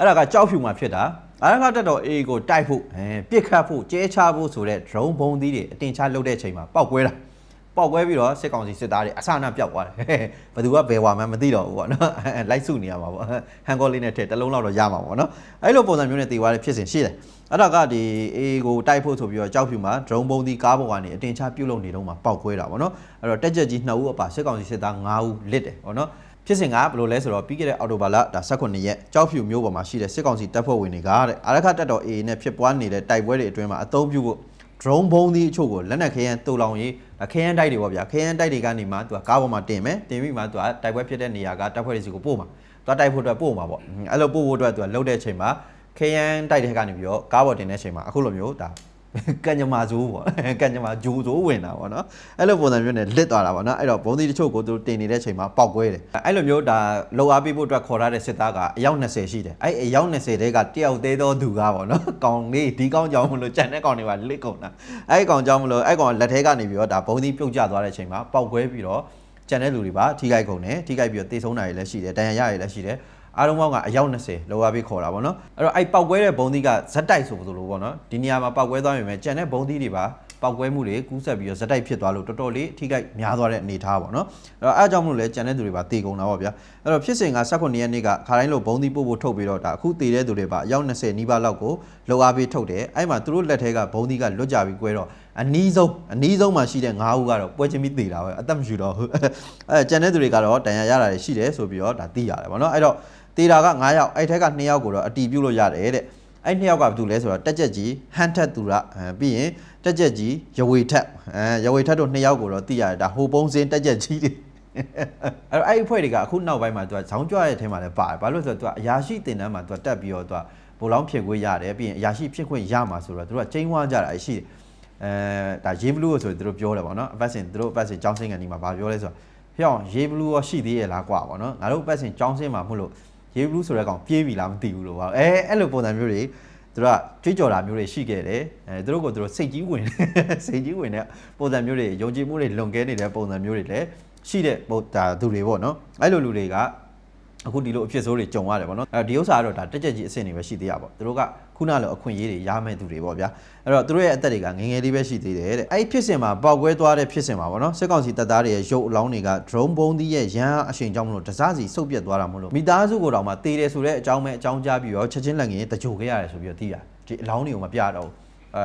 အဲ့ဒါကကြောက်ဖြူမှာဖြစ်တာအားကတက်တော့အေးကိုတိုက်ဖို့အဲပြစ်ခတ်ဖို့ကျဲချဖို့ဆိုတဲ့ drone ဘုံသီးတွေအတင်ချလုပ်တဲ့အချိန်မှာပောက်ကွဲတာပောက်ကွဲပြီးတော့စစ်ကောင်စီစစ်သားတွေအဆအနပျောက်သွားတယ်ဘယ်သူကဘယ်ဝါမှမသိတော့ဘူးပေါ့နော်လိုက်စုနေရမှာပေါ့ဟန်ကောလေးနဲ့ထည့်တစ်လုံးလောက်တော့ရမှာပေါ့နော်အဲ့လိုပုံစံမျိုးနဲ့တည်သွားတဲ့ဖြစ်စဉ်ရှိတယ်အဲ့ဒါကဒီအေးကိုတိုက်ဖို့ဆိုပြီးတော့ကြောက်ဖြူမှာ drone ဘုံသီးကားပေါ်ကနေအတင်ချပြုတ်လုံနေတော့မှပောက်ကွဲတာပေါ့နော်အဲ့တော့တက်ကြက်ကြီး2ဦးအပါစစ်ကောင်စီစစ်သား5ဦးလစ်တယ်ပေါ့နော် ဖြစ်စဉ်ကဘယ်လိုလဲဆိုတော့ပြီးခဲ့တဲ့အော်တိုဘာလဒါ18ရက်ကြောက်ဖြူမျိုးပေါ်မှာရှိတဲ့စစ်ကောင်စီတပ်ဖွဲ့ဝင်တွေကတဲ့အာရခတက်တော် A နဲ့ဖြစ်ပွားနေတဲ့တိုက်ပွဲတွေအတွင်းမှာအသုံးပြုဖို့ drone ဘုံသီးအချို့ကိုလက်နက်ခဲယမ်းတူလောင်ရေးဒါခဲယမ်းတိုက်တွေပေါ့ဗျာခဲယမ်းတိုက်တွေကနေမှသူကကားပေါ်မှာတင်မယ်တင်ပြီးမှသူကတိုက်ပွဲဖြစ်တဲ့နေရာကတပ်ဖွဲ့တွေစီကိုပို့မှာသူကတိုက်ဖို့အတွက်ပို့မှာပေါ့အဲ့လိုပို့ဖို့အတွက်သူကလှုပ်တဲ့အချိန်မှာခဲယမ်းတိုက်တဲ့ကနေပြီးတော့ကားပေါ်တင်တဲ့အချိန်မှာအခုလိုမျိုးဒါ ကန်ကြမာဇိုးပေါ့ကန်ကြမာဂျိုးဇိုးဝင်တာပေါ့နော်အဲ့လိုပုံစံမျိုးနဲ့လစ်သွားတာပေါ့နော်အဲ့တော့ဘုံသီးတချို့ကိုသူတင်နေတဲ့အချိန်မှာပောက်ကွဲတယ်အဲ့လိုမျိုးဒါလောအားပေးဖို့အတွက်ခေါ်ထားတဲ့စစ်သားကအယောက်20ရှိတယ်အဲ့အယောက်20တဲကတယောက်သေးသောသူကပေါ့နော်ကောင်လေးဒီကောင်ကြောင့်မလို့ကြံတဲ့ကောင်တွေပါလစ်ကုန်တာအဲ့ကောင်ကြောင့်မလို့အဲ့ကောင်လက်ထဲကနေပြီးတော့ဒါဘုံသီးပြုတ်ကျသွားတဲ့အချိန်မှာပောက်ကွဲပြီးတော့ကြံတဲ့လူတွေပါထိခိုက်ကုန်တယ်ထိခိုက်ပြီးတော့တေဆုံးတာတွေလည်းရှိတယ်ဒဏ်ရာရတွေလည်းရှိတယ် အားလုံးပေါင်းကအယောက်20လောရပြီးခေါ်တာပေါ့နော်အဲ့တော့အဲ့ပောက်ကွဲတဲ့ဘုံသီးကဇက်တိုက်ဆိုလို့ပေါ့နော်ဒီနေရာမှာပောက်ကွဲသွားပြီမဲ့ကြံတဲ့ဘုံသီးတွေပါပောက်ကွဲမှုတွေကူးဆက်ပြီးတော့ဇက်တိုက်ဖြစ်သွားလို့တော်တော်လေးအထိခိုက်များသွားတဲ့အနေအထားပေါ့နော်အဲ့တော့အားကြောင့်မလို့လဲကြံတဲ့သူတွေပါတေကုန်တာပေါ့ဗျာအဲ့တော့ဖြစ်စဉ်က18ရက်နေ့ကခါတိုင်းလိုဘုံသီးပို့ဖို့ထုတ်ပြီးတော့ဒါအခုတေတဲ့သူတွေပါအယောက်20နီးပါးလောက်ကိုလောအားပြီးထုတ်တယ်အဲ့မှာသူတို့လက်ထဲကဘုံသီးကလွတ်ကြပြီးကွဲတော့အနီးဆုံးအနီးဆုံးမှာရှိတဲ့9ဦးကတော့ပွဲချင်းပြီးတေတာပဲအသက်မရှူတော့ဘူးအဲကြံတဲ့သူတွေကတော့တန်ရာရတာတွေရှိတယ်ဆိုပြီးတော့ဒါသိရတယ်ပေါ့နော်အဲ့တော့ တေတာက9ယောက်အဲ့ထက်က2ယောက်ကိုတော့အတီးပြုတ်လို့ရတယ်တဲ့အဲ့နှစ်ယောက်ကဘာတူလဲဆိုတော့တက်ကြက်ကြီးဟန်ထက်သူရအဲပြီးရင်တက်ကြက်ကြီးရဝေထက်အဲရဝေထက်တို့နှစ်ယောက်ကိုတော့သိရတယ်ဒါဟိုပုံစင်းတက်ကြက်ကြီးတွေအဲ့တော့အဲ့ဒီအဖွဲ့တွေကအခုနောက်ပိုင်းမှာသူကဇောင်းကြွတဲ့အထဲမှာလည်းပါတယ်ဘာလို့လဲဆိုတော့သူကအရာရှိတင်တန်းမှာသူကတက်ပြီးတော့သူကဘိုလောင်းဖြစ်ခွင့်ရတယ်ပြီးရင်အရာရှိဖြစ်ခွင့်ရမှာဆိုတော့သူကချိန်ဝါကြတာရှိတယ်အဲဒါရေးဘလူးကိုဆိုသူတို့ပြောတယ်ပေါ့နော်အပတ်စဉ်သူတို့အပတ်စဉ်ကျောင်းစင်းကန်ဒီမှာဘာပြောလဲဆိုတော့ဖျောင်းရေးဘလူးရောရှိသေးရဲ့လားကွာပေါ့နော်ငါတို့အပတ်စဉ်ကျောင်းစင်းမှာမဟုတ်လို့ ရေးဘလူးဆိုတဲ့ကောင်ပြေးပြီလားမသိဘူးလို့ပါအဲအဲ့လိုပုံစံမျိုးတွေသူတို့ကကြွေးကြော်တာမျိုးတွေရှိခဲ့တယ်အဲသူတို့ကိုသူတို့စိတ်ကြီးဝင်စိတ်ကြီးဝင်တဲ့ပုံစံမျိုးတွေယုံကြည်မှုတွေလွန်ကဲနေတဲ့ပုံစံမျိုးတွေလည်းရှိတဲ့ပုံဒါသူတွေပေါ့နော်အဲ့လိုလူတွေက အခုဒီလိုအဖြစ်ဆိုးတွေကြုံရတယ်ဗောနော်အဲဒီဥစ္စာကတော့ဒါတက်ကြက်ကြီးအဆင့်တွေပဲရှိသေးရပါသူတို့ကခုနလိုအခွင့်အရေးတွေရမယ့်သူတွေပေါ့ဗျာအဲ့တော့သူတို့ရဲ့အသက်တွေကငယ်ငယ်လေးပဲရှိသေးတယ်တဲ့အဲ့ဒီဖြစ်စဉ်မှာပေါက်ကွဲသွားတဲ့ဖြစ်စဉ်မှာဗောနော်စစ်ကောင်စီတပ်သားတွေရဲ့ရုပ်အလောင်းတွေက drone ဘုံသီးရဲ့ရန်အားအရှိန်ကြောင့်မလို့တစားစီစုပ်ပြတ်သွားတာမလို့မိသားစုကိုတောင်မှတေးတယ်ဆိုတဲ့အကြောင်းပဲအကြောင်းကြားပြီးတော့ချက်ချင်းလက်ငင်းတကြိုခဲ့ရတယ်ဆိုပြီးတော့သိရတယ်ဒီအလောင်းတွေကိုမပြတော့ဘူးအဲ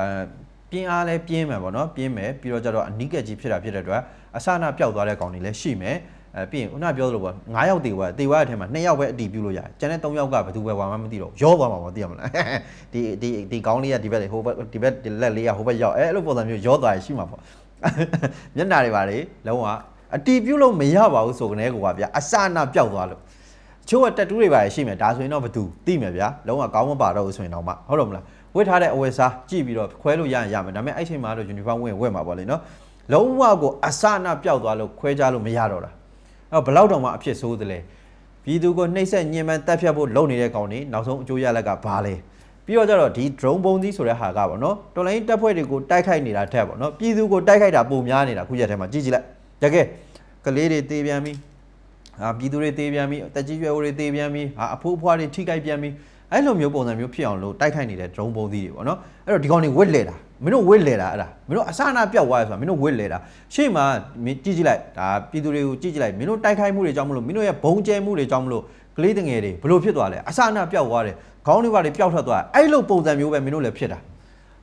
ပြင်းအားလဲပြင်းမယ်ဗောနော်ပြင်းမယ်ပြီးတော့ကျတော့အနိကက်ကြီးဖြစ်တာဖြစ်တဲ့အတွက်အစနာပျောက်သွားတဲ့ကောင်တွေလည်းရှိမယ် အဲပြီးရင်ခုနပြောသလိုပေါ့9ယောက်တေဝါတေဝါရဲ့ထဲမှာ2ယောက်ပဲအတီးပြုလို့ရတယ်ကျန်တဲ့3ယောက်ကဘယ်သူပဲဝါမှမသိတော့ရောသွားမှာပေါ့သိရမလားဒီဒီဒီကောင်းလေးကဒီဘက်လေဟိုဘက်ဒီဘက်ဒီလက်လေးကဟိုဘက်ရောက်အဲအဲ့လိုပုံစံမျိုးရောသွားရရှိမှာပေါ့မျက်နှာတွေပါလေလုံးဝအတီးပြုလို့မရပါဘူးဆိုကနေကွာဗျာအစနာပျောက်သွားလို့ချို့ကတက်တူးတွေပါရရှိမယ်ဒါဆိုရင်တော့ဘယ်သူသိမယ်ဗျာလုံးဝကောင်းမပါတော့ဘူးဆိုရင်တော့မှဟုတ်တော့မလားဝတ်ထားတဲ့အဝယ်စားကြည့်ပြီးတော့ခွဲလို့ရရင်ရမယ်ဒါပေမဲ့အဲ့ချိန်မှာတော့ uniform ဝင်ဝတ်မှာပေါ့လေနော်လုံးဝကိုအစနာပျောက်သွားလို့ခွဲကြလို့မရတော့တာ အဲ့ဘလောက်တောင်မှအဖြစ်ဆိုးသလဲပြည်သူကိုနှိပ်စက်ညှဉ်းပန်းတပ်ဖြတ်ဖို့လုပ်နေတဲ့ကောင်တွေနောက်ဆုံးအကျိုးရလက်ကဘာလဲပြီးတော့ကျတော့ဒီ drone ပုံသီးဆိုတဲ့ဟာကပေါ့နော်တော်လိုင်းတပ်ဖွဲ့တွေကိုတိုက်ခိုက်နေတာထက်ပေါ့နော်ပြည်သူကိုတိုက်ခိုက်တာပုံများနေတာခုရက်ထဲမှာကြည့်ကြည့်လိုက်တကယ်ကလေးတွေတေးပြန်ပြီဟာပြည်သူတွေတေးပြန်ပြီတက်ကြီးရွယ်အိုတွေတေးပြန်ပြီဟာအဖိုးအဖွားတွေထိခိုက်ပြန်ပြီအဲ့လိုမျိုးပုံစံမျိုးဖြစ်အောင်လို့တိုက်ခိုက်နေတဲ့ drone ပုံသီးတွေပေါ့နော်အဲ့တော့ဒီကောင်တွေဝစ်လေတာ မင်းတို့ဝစ်လေတာအဲ့ဒါမင်းတို့အစနာပြောက်သွားရဆိုတာမင်းတို့ဝစ်လေတာရှေ့မှာမင်းကြည့်ကြည့်လိုက်ဒါပြည်သူတွေကိုကြည့်ကြည့်လိုက်မင်းတို့တိုက်ခိုက်မှုတွေကြောင့်မလို့မင်းတို့ရဲ့ဘုံကျဲမှုတွေကြောင့်မလို့ကလေးတငယ်တွေဘလို့ဖြစ်သွားလဲအစနာပြောက်သွားတယ်ခေါင်းတွေပါတွေပျောက်ထွက်သွားအဲ့လိုပုံစံမျိုးပဲမင်းတို့လည်းဖြစ်တာ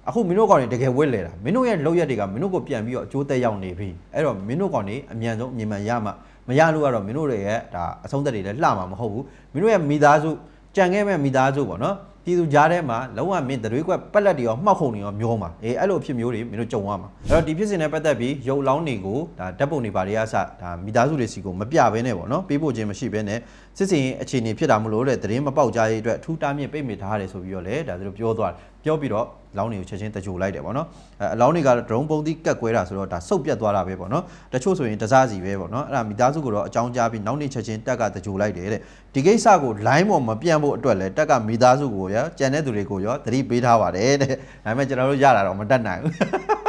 အခုမင်းတို့ကောင်တွေတကယ်ဝစ်လေတာမင်းတို့ရဲ့လောက်ရက်တွေကမင်းတို့ကိုပြန်ပြီးတော့အကျိုးသက်ရောက်နေပြီအဲ့တော့မင်းတို့ကောင်တွေအမြန်ဆုံးအမြင်မှန်ရမှာမရလို့ကတော့မင်းတို့တွေရဲ့ဒါအဆုံးသက်တွေလည်းလှမှာမဟုတ်ဘူးမင်းတို့ရဲ့မိသားစုကြံခဲ့မဲ့မိသားစုပေါ့နော် ပြည်သူကြားထဲမှာလုံးဝမင်းတွေကွက်ပက်လက်တွေရောမှောက်ခုံတွေရောမျောမှာအေးအဲ့လိုအဖြစ်မျိုးတွေမင်းတို့ကြုံရမှာအဲ့တော့ဒီဖြစ်စဉ်နဲ့ပတ်သက်ပြီးရုပ်လောင်းတွေကိုဒါဓာတ်ပုံတွေပါတွေအစဒါမိသားစုတွေစီကိုမပြဘဲနဲ့ပေါ့နော်ပေးဖို့ခြင်းမရှိဘဲနဲ့ စစ်စင်အခြေအနေဖြစ်တာမလို့တဲ့သတင်းမပေါက်ကြားရေးအတွက်အထူးတားမြစ်ပိတ်မိထားရတယ်ဆိုပြီးတော့လေဒါသူတို့ပြောသွားပြောပြီးတော့လောင်းတွေကိုချက်ချင်းတကြိုလိုက်တယ်ပေါ့နော်အဲအလောင်းတွေက drone ပုံသီးကတ်ကွဲတာဆိုတော့ဒါစုပ်ပြတ်သွားတာပဲပေါ့နော်တချို့ဆိုရင်တစားစီပဲပေါ့နော်အဲ့ဒါမိသားစုကိုတော့အကြောင်းကြားပြီးနောက်နေ့ချက်ချင်းတက်ကတကြိုလိုက်တယ်တဲ့ဒီကိစ္စကို line ပေါ်မပြန့်ဖို့အတွက်လဲတက်ကမိသားစုကိုရောကြံတဲ့သူတွေကိုရောသတိပေးထားပါတယ်တဲ့ဒါပေမဲ့ကျွန်တော်တို့ရတာတော့မတတ်နိုင်ဘူး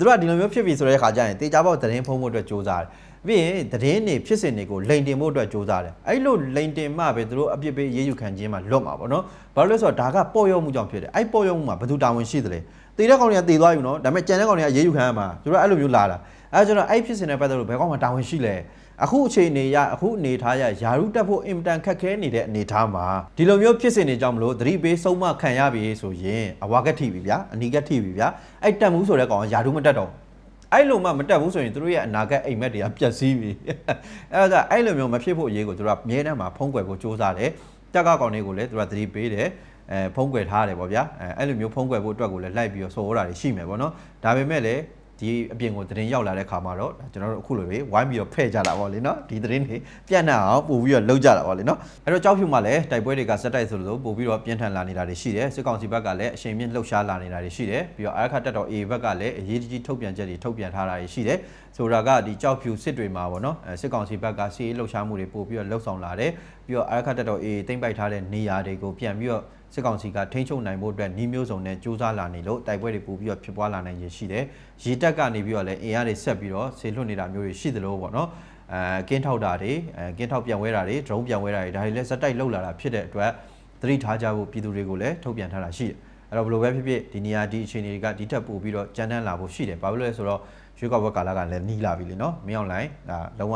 သူတို့ကဒီလိုမျိုးဖြစ်ပြီဆိုတဲ့ခါကျရင်တေချာပေါက်သတင်းဖုံးဖို့အတွက်စူးစမ်းတယ်ပြီးရင်သတင်းတွေဖြစ်စဉ်တွေကိုလိန်တင်ဖို့အတွက်စူးစမ်းတယ်အဲ့လိုလိန်တင်မှပဲသူတို့အပြစ်ပေးရေးယူခံခြင်းမှလွတ်မှာပေါ့နော်ဘာလို့လဲဆိုတော့ဒါကပေါ်ရောက်မှုကြောင့်ဖြစ်တယ်အဲ့ပေါ်ရောက်မှုမှာဘယ်သူတာဝန်ရှိသလဲတေတဲ့ကောင်တွေကတေသွားပြီနော်ဒါပေမဲ့ကြံတဲ့ကောင်တွေကရေးယူခံရမှာသူတို့အဲ့လိုမျိုးလာတာအဲ့ကျွန်တော်အဲ့ဖြစ်စဉ်နဲ့ပတ်သက်လို့ဘယ်ကောင်မှတာဝန်ရှိလဲ အခုအချိန်နေရအခုအနေထားရယာရုတက်ဖို့အင်မတန်ခက်ခဲနေတဲ့အနေထားမှာဒီလိုမျိုးဖြစ်စဉ်တွေကြောင့်မလို့သတိပေးဆုံးမခံရပြီဆိုရင်အဝါကက်ထိပြီဗျာအနီကက်ထိပြီဗျာအဲ့တက်မှုဆိုတဲ့ကောင်ကယာရုမတက်တော့အဲ့လိုမှမတက်ဘူးဆိုရင်တို့ရဲ့အနာဂတ်အိမ်မက်တွေကပျက်စီးပြီအဲ့ဒါအဲ့လိုမျိုးမဖြစ်ဖို့အရေးကိုတို့ကအမြဲတမ်းမှာဖုံးကွယ်ဖို့စ조사တယ်တက်ကကောင်တွေကိုလည်းတို့ကသတိပေးတယ်အဲဖုံးကွယ်ထားတယ်ပေါ့ဗျာအဲအဲ့လိုမျိုးဖုံးကွယ်ဖို့အတွက်ကိုလည်းလိုက်ပြီးတော့စိုးရတာတွေရှိမယ်ပေါ့နော်ဒါပေမဲ့လည်း ဒီအပြင်ကိုသတင်းရောက်လာတဲ့ခါမှာတော့ကျွန်တော်တို့အခုလိုပဲဝိုင်းပြီးတော့ဖဲ့ကြတာပေါ့လေနော်ဒီသတင်းတွေပြန့်နှံ့အောင်ပို့ပြီးတော့လှုပ်ကြတာပေါ့လေနော်အဲ့တော့ကြောက်ဖြူမှာလည်းတိုက်ပွဲတွေကစက်တိုက်ဆိုလို့ပို့ပြီးတော့ပြင်းထန်လာနေတာတွေရှိတယ်စစ်ကောင်စီဘက်ကလည်းအချိန်မြင့်လှုပ်ရှားလာနေတာတွေရှိတယ်ပြီးတော့အာရခတက်တော် A ဘက်ကလည်းအရေးကြီးထုတ်ပြန်ချက်တွေထုတ်ပြန်ထားတာတွေရှိတယ်ဆိုတာကဒီကြောက်ဖြူစစ်တွေမှာပေါ့နော်အဲစစ်ကောင်စီဘက်ကစီးရေးလှုပ်ရှားမှုတွေပို့ပြီးတော့လှုပ်ဆောင်လာတယ်ပြီးတော့အာရခတက်တော် A တိမ့်ပိုက်ထားတဲ့နေရာတွေကိုပြန်ပြီးတော့ စစ်ကောင်စီကထိန်းချုပ်နိုင်ဖို့အတွက်နှီးမျိုးစုံနဲ့စူးစမ်းလာနေလို့တိုက်ပွဲတွေပို့ပြီးတော့ဖြစ်ပွားလာနိုင်ရရှိတယ်။ရေတက်ကနေပြီးတော့လည်းအင်အားတွေဆက်ပြီးတော့ဆေလွတ်နေတာမျိုးတွေရှိသလိုပေါ့နော်။အဲကင်းထောက်တာတွေအဲကင်းထောက်ပြန်ဝဲတာတွေ drone ပြန်ဝဲတာတွေဒါတွေလည်းစက်တိုက်လှုပ်လာတာဖြစ်တဲ့အတွက်သတိထားကြဖို့ပြည်သူတွေကိုလည်းထုတ်ပြန်ထားတာရှိတယ်။အဲ့တော့ဘယ်လိုပဲဖြစ်ဖြစ်ဒီနေရာဒီအခြေအနေတွေကဒီထက်ပိုပြီးတော့ကြမ်းတမ်းလာဖို့ရှိတယ်။ဘာဖြစ်လို့လဲဆိုတော့ရွေးကောက်ပွဲကာလကလည်းနီးလာပြီလေနော်။မင်းအောင်လိုင်းဒါလုံးဝ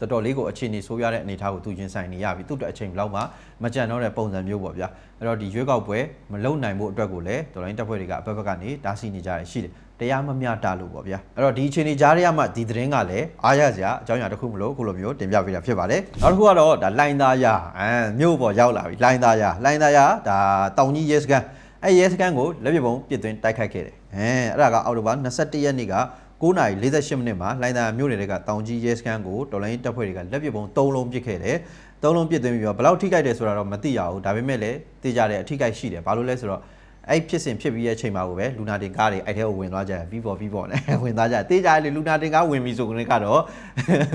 တော်တော်လေးကိုအခြေအနေဆိုးရတဲ့အနေအထားကိုသူရင်ဆိုင်နေရပြီသူ့အတွက်အချိန်ဘယ်လောက်မှမကြံတော့တဲ့ပုံစံမျိုးပေါ့ဗျာအဲ့တော့ဒီရွေးကောက်ပွဲမလုံနိုင်ဖို့အတွက်ကိုလည်းတော်လိုင်းတပ်ဖွဲ့တွေကအဘက်ဘက်ကနေတားဆီးနေကြရရှိတယ်တရားမမျှတလို့ပေါ့ဗျာအဲ့တော့ဒီအခြေအနေကြားရမှဒီသတင်းကလည်းအားရစရာအကြောင်းအရာတစ်ခုမလို့အခုလိုမျိုးတင်ပြပေးတာဖြစ်ပါတယ်နောက်တစ်ခုကတော့ဒါလိုင်းသားရအမ်မြို့ပေါ်ရောက်လာပြီလိုင်းသားရလိုင်းသားရဒါတောင်ကြီးရဲစခန်းအဲ့ရဲစခန်းကိုလက်ပြပုံပြစ်သွင်းတိုက်ခိုက်ခဲ့တယ်အဲအဲ့ဒါကအောက်တိုဘာ21ရက်နေ့က 9:48မိနစ်မှာလိုင်းသားမြို့နယ်တွေကတောင်ကြီးရဲစခန်းကိုတော်လိုင်းတပ်ဖွဲ့တွေကလက်ပြပုံ3လုံးပစ်ခဲ့တယ်3လုံးပစ်သွင်းပြီးတော့ဘယ်လောက်ထိခိုက်တယ်ဆိုတာတော့မသိရဘူးဒါပေမဲ့လည်းသိကြတဲ့အထိခိုက်ရှိတယ်ဘာလို့လဲဆိုတော့အဲ့ဖြစ်စဉ်ဖြစ်ပြီးရဲ့အချိန်မှာကိုပဲလူနာတင်ကားတွေအဲ့ထဲကိုဝင်သွားကြတယ်ပြီးပေါ်ပြီးပေါ်နဲ့ဝင်သွားကြတယ်တေးကြတယ်လေလူနာတင်ကားဝင်ပြီဆိုကနေကတော့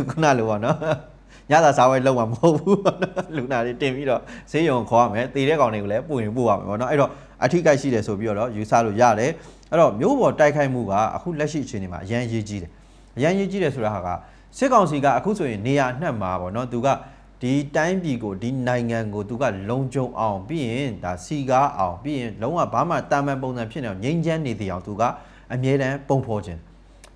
ခုနလိုပါနော်ညသာစားဝဲလုံးမှာမဟုတ်ဘူးပေါ့နော်လူနာတွေတင်ပြီးတော့ဈေးရုံခေါ်ရမယ်တေးတဲ့ကောင်တွေကိုလည်းပို့ရင်ပို့ရမယ်ပေါ့နော်အဲ့တော့အထိကိုက်ရှိတယ်ဆိုပြီးတော့ယူဆလို့ရတယ် အဲ့တော့မျိုးပေါ်တိုက်ခိုက်မှုကအခုလက်ရှိအခြေအနေမှာအရန်ရေးကြီးတယ်အရန်ရေးကြီးတယ်ဆိုတာဟာကစစ်ကောင်စီကအခုဆိုရင်နေရာအနှံ့မှာပေါ့နော်သူကဒီတိုင်းပြည်ကိုဒီနိုင်ငံကိုသူကလုံခြုံအောင်ပြီးရင်ဒါစီကားအောင်ပြီးရင်လုံးဝဘာမှတာမန်ပုံစံဖြစ်နေအောင်ငြိမ်းချမ်းနေသေးအောင်သူကအမြဲတမ်းပုံဖော်ခြင်း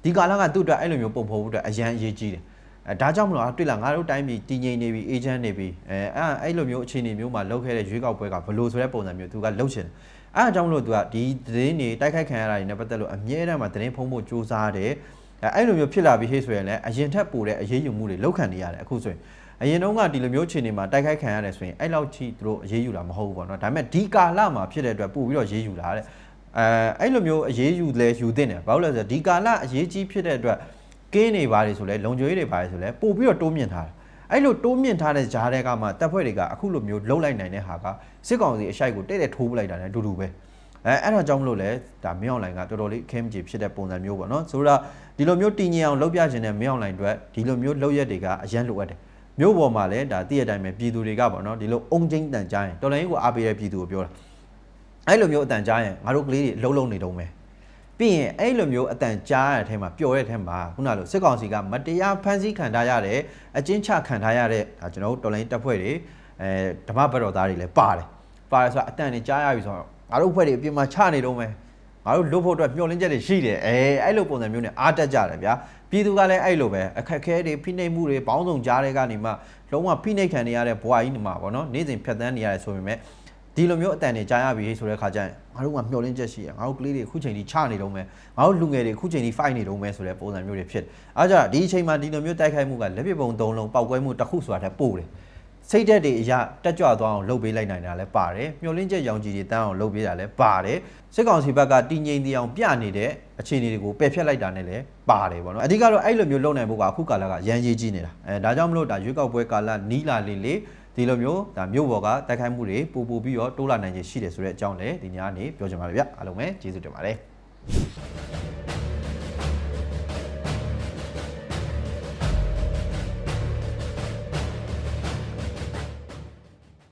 ဒီကာလကသူ့အတွက်အဲ့လိုမျိုးပုံဖော်ဖို့အတွက်အရန်အရေးကြီးတယ်အဲဒါကြောင့်မလို့တွေ့လားငါတို့တိုင်းပြည်တည်ငြိမ်နေပြီအေဂျင့်နေပြီအဲအဲ့အဲ့လိုမျိုးအခြေအနေမျိုးမှာလောက်ခဲ့တဲ့ရွေးကောက်ပွဲကဘလို့ဆိုတဲ့ပုံစံမျိုးသူကလှုပ်ချင်တယ် အဲအကြောင်းမလို့သူကဒီသတင်းတွေတိုက်ခိုက်ခံရတာတွေနဲ့ပတ်သက်လို့အမြဲတမ်းမှာသတင်းဖုံးဖို့စူးစမ်းတယ်အဲအဲ့လိုမျိုးဖြစ်လာပြီးဟေ့ဆိုရင်လည်းအရင်ထက်ပိုတဲ့အရေးယူမှုတွေလောက်ခံနေရတယ်အခုဆိုရင်အရင်တုန်းကဒီလိုမျိုးအခြေအနေမှာတိုက်ခိုက်ခံရတယ်ဆိုရင်အဲ့လောက်ထိသူတို့အရေးယူတာမဟုတ်ဘူးပေါ့နော်ဒါပေမဲ့ဒီကာလမှာဖြစ်တဲ့အတွက်ပို့ပြီးတော့ရေးယူလာတဲ့အဲအဲ့လိုမျိုးအရေးယူလဲယူတင်တယ်ဘာလို့လဲဆိုတော့ဒီကာလအရေးကြီးဖြစ်တဲ့အတွက်ကင်းနေပါတယ်ဆိုလဲလုံခြုံရေးတွေပါတယ်ဆိုလဲပို့ပြီးတော့တိုးမြင့်ထားတယ် အဲ့လိုတိုးမြင့်ထားတဲ့ဂျားတွေကမှတပ်ဖွဲ့တွေကအခုလိုမျိုးလှုပ်လိုက်နိုင်တဲ့ဟာကစစ်ကောင်စီအရှိုက်ကိုတဲ့တဲ့ထိုးပလိုက်တာနဲ့အတူတူပဲအဲအဲ့ဒါကြောင့်မလို့လဲဒါမင်းအောင်လိုင်ကတော်တော်လေးအခင်းမကြီးဖြစ်တဲ့ပုံစံမျိုးပေါ့နော်ဆိုတော့ဒီလိုမျိုးတည်ငြိမ်အောင်လုပ်ပြခြင်းနဲ့မင်းအောင်လိုင်အတွက်ဒီလိုမျိုးလုပ်ရက်တွေကအရန်လိုအပ်တယ်မျိုးပေါ်မှာလည်းဒါတည့်ရတိုင်းပဲပြည်သူတွေကပေါ့နော်ဒီလိုအုံချင်းတန်ကြားရင်တော်လိုင်းကိုအားပေးတဲ့ပြည်သူကိုပြောတာအဲ့လိုမျိုးအတန်ကြားရင်ငါတို့ကလေးတွေလှုပ်လှုပ်နေတုံးပဲ ပြီးရင်အဲ့လိုမျိုးအတန်ကြားရတဲ့အထက်မှာပျော်တဲ့အထက်မှာခုနလိုစစ်ကောင်စီကမတရားဖမ်းဆီးခံထားရတဲ့အကျဉ်းချခံထားရတဲ့ဒါကျွန်တော်တို့တော်လိုင်းတပ်ဖွဲ့တွေအဲဓမ္မဘတ်တော်သားတွေလည်းပါတယ်ပါတယ်ဆိုတော့အတန်တွေကြားရပြီဆိုတော့ငါတို့ဖွဲ့တွေအပြင်မှာချနေတော့မယ်ငါတို့လွတ်ဖို့အတွက်မျှော်လင့်ချက်တွေရှိတယ်အဲအဲ့လိုပုံစံမျိုးနဲ့အားတက်ကြတယ်ဗျာပြည်သူကလည်းအဲ့လိုပဲအခက်အခဲတွေဖိနှိပ်မှုတွေဘောင်းဆောင်ကြားတဲ့ကနေမှလုံးဝဖိနှိပ်ခံနေရတဲ့ဘဝကြီးနေမှာပေါ့နော်နေ့စဉ်ဖြတ်သန်းနေရတယ်ဆိုပေမဲ့ ဒီလိုမျိုးအတန်တွေကြားရပြီဆိုတဲ့ခါကျရင်ငါတို့ကမျှော်လင့်ချက်ရှိရငါတို့ကလေးတွေအခုချိန်ထိချနေတော့မယ်ငါတို့လူငယ်တွေအခုချိန်ထိ fight နေတော့မယ်ဆိုတဲ့ပုံစံမျိုးတွေဖြစ်တယ်အားကြောင့်ဒီအချိန်မှာဒီလိုမျိုးတိုက်ခိုက်မှုကလက်ပစ်ပုံသုံးလုံးပောက်ကွဲမှုတစ်ခုဆိုတာတက်ပို့တယ်စိတ်သက်တွေအရာတက်ကြွသွားအောင်လုပ်ပေးလိုက်နိုင်တာလည်းပါတယ်မျှော်လင့်ချက်ရောင်ကြီးတွေတန်းအောင်လုပ်ပေးတာလည်းပါတယ်စစ်ကောင်စီဘက်ကတည်ငြိမ်တရားအောင်ပြနေတဲ့အခြေအနေတွေကိုပယ်ဖျက်လိုက်တာနဲ့လည်းပါတယ်ပေါ့နော်အဓိကတော့အဲ့လိုမျိုးလုပ်နိုင်ဖို့ကအခုကာလကရန်ကြီးကြီးနေတာအဲဒါကြောင့်မလို့ဒါရွေးကောက်ပွဲကာလနီးလာလေလေ ဒီလိုမျိုးဒါမြို့ပေါ်ကတိုက်ခိုက်မှုတွေပူပူပြီးတော့တိုးလာနိုင်ခြင်းရှိတယ်ဆိုတဲ့အကြောင်းလည်းဒီညနေပြောချင်ပါတယ်ဗျအားလုံးပဲကျေးဇူးတင်ပါတယ်